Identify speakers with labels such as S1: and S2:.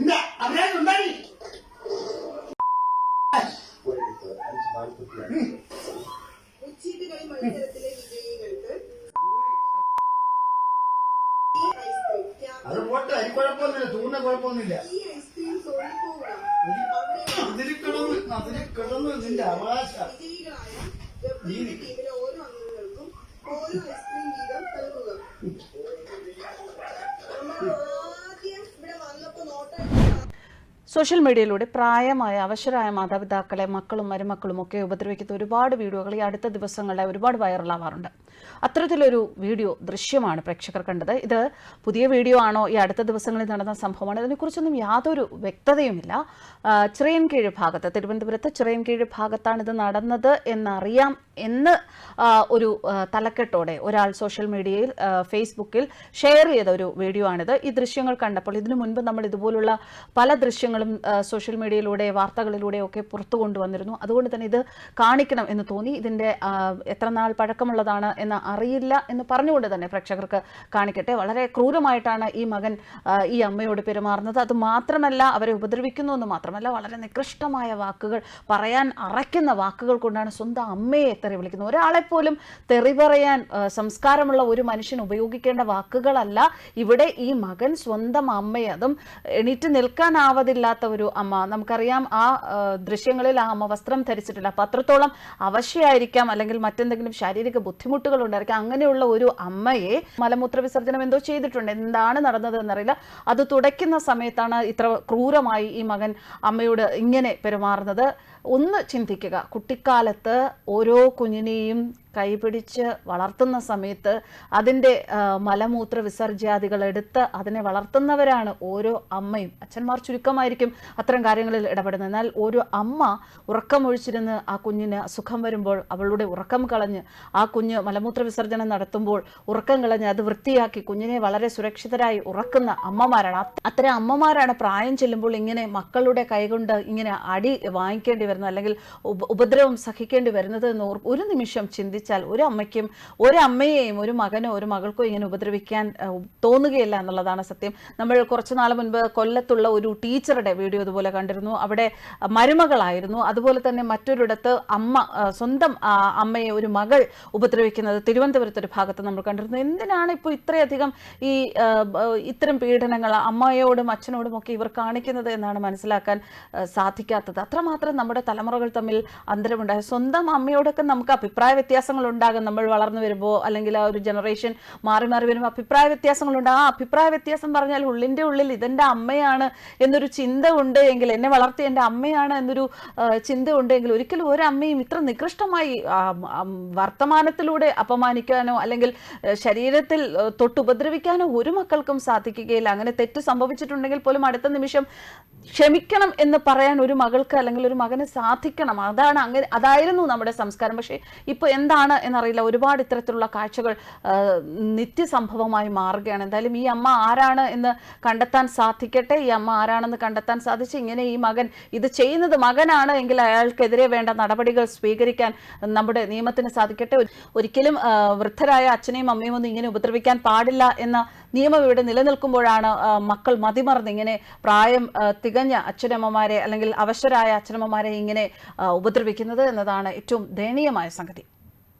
S1: ഉണ്ടായി
S2: ഉച്ചീട്ടുകളി മത്സരത്തിലെ വിജയികൾക്ക്
S1: അത് പോട്ടെ അതിന് കുഴപ്പമൊന്നുമില്ല തൂണ കുഴപ്പമൊന്നുമില്ല.
S2: ഈ ഐസ്ക്രീം സോണിപ്പോവുക
S1: അതിൽ കിടന്ന് അതിൽ കിടന്ന് നിന്റെ അവകാശം.
S3: സോഷ്യൽ മീഡിയയിലൂടെ പ്രായമായ അവശരായ മാതാപിതാക്കളെ മക്കളും മരുമക്കളും ഒക്കെ ഉപദ്രവിക്കുന്ന ഒരുപാട് വീഡിയോകൾ ഈ അടുത്ത ദിവസങ്ങളിലെ ഒരുപാട് വൈറലാവാറുണ്ട്. അത്തരത്തിലൊരു വീഡിയോ ദൃശ്യമാണ് പ്രേക്ഷകർ കണ്ടത്. ഇത് പുതിയ വീഡിയോ ആണോ? ഈ അടുത്ത ദിവസങ്ങളിൽ നടന്ന സംഭവമാണ്? ഇതിനെക്കുറിച്ചൊന്നും യാതൊരു വ്യക്തതയുമില്ല. ചിറയൻകീഴ് ഭാഗത്ത് തിരുവനന്തപുരത്ത് ചിറയൻകീഴ് ഭാഗത്താണ് ഇത് നടന്നത് എന്നറിയാം എന്ന് ഒരു തലക്കെട്ടോടെ ഒരാൾ സോഷ്യൽ മീഡിയയിൽ ഫേസ്ബുക്കിൽ ഷെയർ ചെയ്ത ഒരു വീഡിയോ ആണിത് ഈ ദൃശ്യങ്ങൾ കണ്ടപ്പോൾ ഇതിനു മുൻപ് നമ്മൾ ഇതുപോലുള്ള പല ദൃശ്യങ്ങളും സോഷ്യൽ മീഡിയയിലൂടെ വാർത്തകളിലൂടെ ഒക്കെ പുറത്തു കൊണ്ടുവന്നിരുന്നു. അതുകൊണ്ട് തന്നെ ഇത് കാണിക്കണം എന്ന് തോന്നി. ഇതിന്റെ എത്ര നാൾ പഴക്കമുള്ളതാണ് എന്ന് അറിയില്ല എന്ന് പറഞ്ഞുകൊണ്ട് തന്നെ പ്രേക്ഷകർക്ക് കാണിക്കട്ടെ. വളരെ ക്രൂരമായിട്ടാണ് ഈ മകൻ ഈ അമ്മയോട് പെരുമാറുന്നത്. അത് മാത്രമല്ല അവരെ ഉപദ്രവിക്കുന്നു എന്ന് മാത്രമല്ല വളരെ നികൃഷ്ടമായ വാക്കുകൾ പറയാൻ അറയ്ക്കുന്ന വാക്കുകൾ കൊണ്ടാണ് സ്വന്തം അമ്മയെ തെറി വിളിക്കുന്നു. ഒരാളെ പോലും തെറി പറയാൻ സംസ്കാരമുള്ള ഒരു മനുഷ്യൻ ഉപയോഗിക്കേണ്ട വാക്കുകളല്ല. ഇവിടെ ഈ മകൻ സ്വന്തം അമ്മയെ അതും എണീറ്റ് നിൽക്കാനാവതില്ലാത്ത ഒരു അമ്മ. നമുക്കറിയാം ആ ദൃശ്യങ്ങളിൽ ആ അമ്മ വസ്ത്രം ധരിച്ചിട്ടില്ല. അപ്പം അത്രത്തോളം അവശയായിരിക്കാം അല്ലെങ്കിൽ മറ്റെന്തെങ്കിലും ശാരീരിക ബുദ്ധിമുട്ടുകൾ ഉണ്ടായിരിക്കാം അങ്ങനെയുള്ള ഒരു അമ്മയെ മലമൂത്ര വിസർജനം എന്തോ ചെയ്തിട്ടുണ്ട്. എന്താണ് നടന്നത് എന്നറിയില്ല അത് തുടയ്ക്കുന്ന സമയത്താണ് ഇത്ര ക്രൂരമായി ഈ മകൻ അമ്മയോട് ഇങ്ങനെ പെരുമാറുന്നത്. ഒന്ന് ചിന്തിക്കുക. കുട്ടിക്കാലത്ത് ഓരോ കുഞ്ഞിനെയും കൈപിടിച്ച് വളർത്തുന്ന സമയത്ത് അതിന്റെ മലമൂത്ര വിസർജ്യാദികൾ എടുത്ത് അതിനെ വളർത്തുന്നവരാണ് ഓരോ അമ്മയും. അച്ഛന്മാർ ചുരുക്കമായിരിക്കും അത്തരം കാര്യങ്ങളിൽ ഇടപെടുന്നത്. എന്നാൽ ഓരോ അമ്മ ഉറക്കമൊഴിച്ചിരുന്ന് ആ കുഞ്ഞിന് അസുഖം വരുമ്പോൾ അവളുടെ ഉറക്കം കളഞ്ഞ് ആ കുഞ്ഞ് മലമൂത്ര വിസർജനം നടത്തുമ്പോൾ ഉറക്കം കളഞ്ഞ് അത് വൃത്തിയാക്കി കുഞ്ഞിനെ വളരെ സുരക്ഷിതരായി ഉറക്കുന്ന അമ്മമാരാണ്. അത്തരം അമ്മമാരാണ് പ്രായം ചെല്ലുമ്പോൾ ഇങ്ങനെ മക്കളുടെ കൈകൊണ്ട് ഇങ്ങനെ അടി വാങ്ങിക്കേണ്ടി വരുന്നത് അല്ലെങ്കിൽ ഉപദ്രവം സഹിക്കേണ്ടി വരുന്നത് എന്ന് ഒരു നിമിഷം ചിന്തിച്ചാൽ ഒരു അമ്മയ്ക്കും ഒരു അമ്മയെയും ഒരു മകനോ ഒരു മകൾക്കോ ഇങ്ങനെ ഉപദ്രവിക്കാൻ തോന്നുകയില്ല എന്നുള്ളതാണ് സത്യം. നമ്മൾ കുറച്ചു നാൾ മുൻപ് കൊല്ലത്തുള്ള ഒരു ടീച്ചറുടെ വീഡിയോ ഇതുപോലെ കണ്ടിരുന്നു. അവിടെ മരുമകളായിരുന്നു. അതുപോലെ തന്നെ മറ്റൊരിടത്ത് അമ്മ സ്വന്തം അമ്മയെ ഒരു മകൾ ഉപദ്രവിക്കുന്നത് തിരുവനന്തപുരത്ത് ഒരു ഭാഗത്ത് നമ്മൾ കണ്ടിരുന്നു. എന്തിനാണ് ഇപ്പോൾ ഇത്രയധികം ഈ ഇത്തരം പീഡനങ്ങൾ അമ്മയോടും അച്ഛനോടും ഒക്കെ ഇവർ കാണിക്കുന്നത് എന്നാണ് മനസ്സിലാക്കാൻ സാധിക്കാത്തത്? അത്രമാത്രം നമ്മുടെ തലമുറകൾ തമ്മിൽ അന്തരമുണ്ടായ. സ്വന്തം അമ്മയോടൊക്കെ നമുക്ക് അഭിപ്രായ വ്യത്യാസങ്ങൾ ഉണ്ടാകും നമ്മൾ വളർന്നു വരുമ്പോൾ അല്ലെങ്കിൽ ആ ഒരു ജനറേഷൻ മാറി മാറി വരുമ്പോൾ അഭിപ്രായ വ്യത്യാസങ്ങളുണ്ട്. ആ അഭിപ്രായ വ്യത്യാസം പറഞ്ഞാൽ ഉള്ളിന്റെ ഉള്ളിൽ ഇതെന്റെ അമ്മയാണ് എന്നൊരു ചിന്ത ഉണ്ട് എങ്കിൽ എന്നെ വളർത്തിയ എന്റെ അമ്മയാണ് എന്നൊരു ചിന്ത ഉണ്ടെങ്കിൽ ഒരിക്കലും ഒരു അമ്മയും ഇത്ര നികൃഷ്ടമായി വർത്തമാനത്തിലൂടെ അപമാനിക്കാനോ അല്ലെങ്കിൽ ശരീരത്തിൽ തൊട്ടുപദ്രവിക്കാനോ ഒരു മക്കൾക്കും സാധിക്കുകയില്ല. അങ്ങനെ തെറ്റ് സംഭവിച്ചിട്ടുണ്ടെങ്കിൽ പോലും അടുത്ത നിമിഷം ക്ഷമിക്കണം എന്ന് പറയാൻ ഒരു മകൾക്ക് അല്ലെങ്കിൽ ഒരു മകന് സാധിക്കണം. അതാണ് അങ്ങനെ അതായിരുന്നു നമ്മുടെ സംസ്കാരം. പക്ഷേ ഇപ്പോൾ എന്താണ് എന്നറിയില്ല. ഒരുപാട് ഇത്തരത്തിലുള്ള കാഴ്ചകൾ നിത്യസംഭവമായി മാറുകയാണ്. എന്തായാലും ഈ അമ്മ ആരാണ് എന്ന് കണ്ടെത്താൻ സാധിക്കട്ടെ? ഈ അമ്മ ആരാണെന്ന് കണ്ടെത്താൻ സാധിച്ച് ഇങ്ങനെ ഈ മകൻ ഇത് ചെയ്യുന്നത് മകനാണ് എങ്കിൽ അയാൾക്കെതിരെ വേണ്ട നടപടികൾ സ്വീകരിക്കാൻ നമ്മുടെ നിയമത്തിന് സാധിക്കട്ടെ. ഒരിക്കലും വൃദ്ധരായ അച്ഛനെയും അമ്മയും ഒന്നും ഇങ്ങനെ ഉപദ്രവിക്കാൻ പാടില്ല എന്ന നിയമം ഇവിടെ നിലനിൽക്കുമ്പോഴാണ് മക്കൾ മതിമറന്ന് ഇങ്ങനെ പ്രായം തികഞ്ഞ അച്ഛനമ്മമാരെ അല്ലെങ്കിൽ അവശരായ അച്ഛനമ്മമാരെ ഇങ്ങനെ ഉപദ്രവിക്കുന്നത് എന്നതാണ് ഏറ്റവും ദയനീയമായ സംഗതി.